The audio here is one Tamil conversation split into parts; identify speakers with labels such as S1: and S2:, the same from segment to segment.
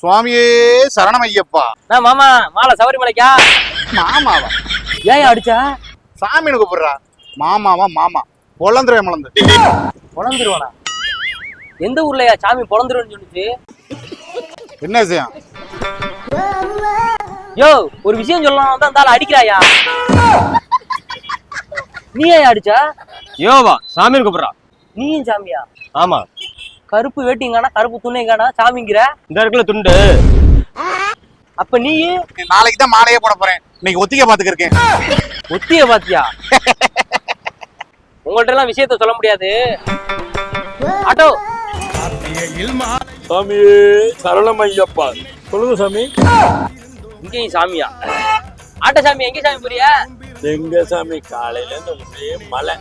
S1: சுவாமியே சரணம் ஐயப்பா
S2: நான் மாமா மாலை சபரிமலைக்கா?
S1: மாமாவா?
S2: ஏன் அடிச்சா?
S1: சாமி கூப்பிடுறா. மாமாவா மாமா? பொழந்துருவே மலந்து
S2: பொழந்துருவானா? எந்த ஊர்லயா சாமி பொழந்துருன்னு சொல்லுச்சு?
S1: என்ன விஷயம்?
S2: யோ ஒரு விஷயம் சொல்லலாம் தான் தால அடிக்கிறாயா? நீ ஏன் அடிச்சா?
S3: யோவா சாமின்னு கூப்பிடுறா.
S2: நீயும் சாமியா?
S3: ஆமா.
S2: கருப்பு வேட்டிங்கானா கருப்பு துணைங்கானா சாமிங்கிற?
S3: இந்த இருக்குல்ல துண்டு.
S2: அப்ப நீ?
S1: நாளைக்கு தான் மாலையே போட போறேன். இன்னைக்கு ஒத்திகை பாத்துக்க இருக்கேன்
S2: ஒத்திய பாத்தியா உங்கள்ட்ட எல்லாம் விஷயத்த சொல்ல முடியாது. ஆட்டோ.
S4: சாமியே சரணம் ஐயப்பா. சொல்லுங்க சாமி.
S2: இங்கேயும் சாமியா? ஆட்ட சாமி எங்க சாமி புரியா
S4: எங்க சாமி? காலையில இருந்து ஒரே மழை.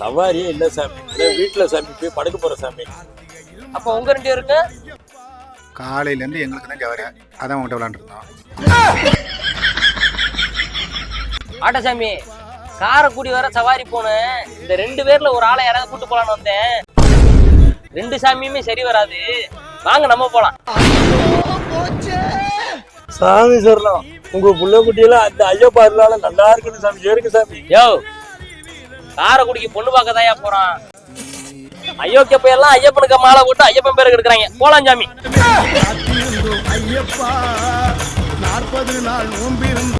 S4: சவாரியே இல்ல சாமி. வீட்டுல சாமி போய் படுக்க போற சாமி.
S2: அப்ப உங்க ரெண்டு பேருக்கு?
S1: காலையில இருந்து எங்களுக்கு தான் ஜவர. அதான் உங்கள்கிட்ட விளாண்டுருந்தோம்.
S2: ஆட்டசாமி காரைக்குடி வர சவாரி போனேன். இந்த ரெண்டு பேர்ல ஒரு ஆளை யாராவது கூட்டு போலான்னு வந்தேன். ரெண்டு சாமியுமே சரி வராது. வாங்க நம்ம போலாம்.
S4: சாமி சரணம் உங்க புள்ள குட்டியெல்லாம் அந்த ஐயப்பா இருந்தாலும் நல்லா இருக்குன்னு சாமி ஏறுங்க சாமி.
S2: யோ காரைக்குடிக்கு பொண்ணு பார்க்கதாயா போறான். அயோக்கிய போயெல்லாம் ஐயப்பனுக்கு மாலை போட்டு ஐயப்பன் பேருக்கு எடுக்கிறாங்க. போலாம் சாமி.
S5: ஐயப்பா நாற்பது நாள் நோம்பிருந்து